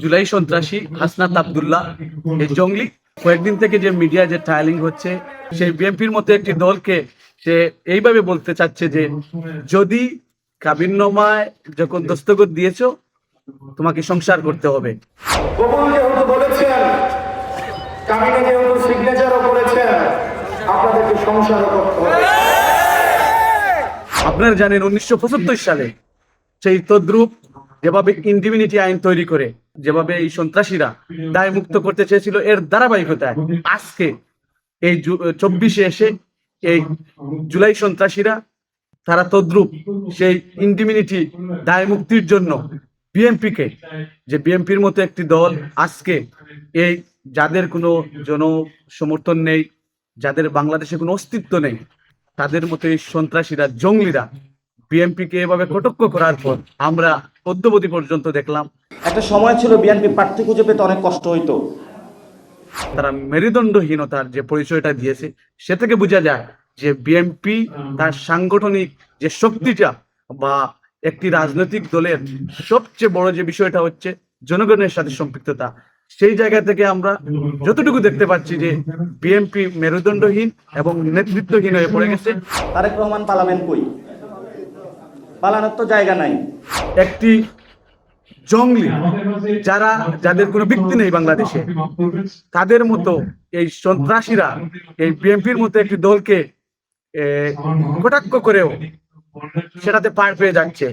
জুলাই সন্ত্রাসী হাসনাত আবদুল্লাহ এই জঙ্গলি কয়েকদিন থেকে যে মিডিয়া যে ট্রায়ালিং হচ্ছে সেই বিএনপির মতো একটি দলকে সে এইভাবে বলতে চাচ্ছে যে যদি কাবিননামায় যখন দস্তখত দিয়েছ তোমাকে সংসার করতে হবে। কবুল যেহেতু বলেছেন কামিনে যেহেতু সিগনেচারও করেছেন আপনাদেরকে সংসারও করতে হবে। আপনারা জানেন উনিশশো সালে সেই তদ্রুপ যেভাবে ইন্ডিমিনিটি আইন তৈরি করে যেভাবে এই সন্ত্রাসীরা দায় মুক্ত করতে চেয়েছিল, এর ধারাবাহিকতায় আজকে এই চব্বিশে এসে এই জুলাই সন্ত্রাসীরা, তারা তদ্রুপ সেই ইন্ডিমিনিটি দায় মুক্তির জন্য বিএনপিকে যে বিএনপির মতো একটি দল আজকে এই যাদের কোনো জন সমর্থন নেই, যাদের বাংলাদেশে কোনো অস্তিত্ব নেই, তাদের মতো এই সন্ত্রাসীরা, জঙ্গলিরা বিএনপিকে এভাবে কটক্ষ করার পর আমরা অদ্যবধি পর্যন্ত দেখলাম একটা সময় ছিল বিএনপি প্রার্থী খুঁজে পেতে অনেক কষ্ট হইতো। তারা মেরুদণ্ডহীনতার যে পরিচয়টা দিয়েছে সে থেকে বোঝা যায় যে বিএনপি তার সাংগঠনিক যে শক্তিটা বা একটি রাজনৈতিক দলের সবচেয়ে বড় যে বিষয়টা হচ্ছে জনগণের সাথে সম্পৃক্ততা। সেই জায়গা থেকে আমরা যতটুকু দেখতে পাচ্ছি যে বিএনপি মেরুদণ্ডহীন এবং নেতৃত্বহীন হয়ে পড়ে গেছে। তারেক রহমান পালাবেন কই? পালানোর তো জায়গা নাই। একটি জঙ্গলি যারা, যাদের কোনো ব্যক্তি নেই বাংলাদেশে, তাদের মতো এই সন্ত্রাসীরা এই বিএনপির মতো একটি দলকে কটাক্ষ করেও সেটাতে পার পেয়ে যাচ্ছে।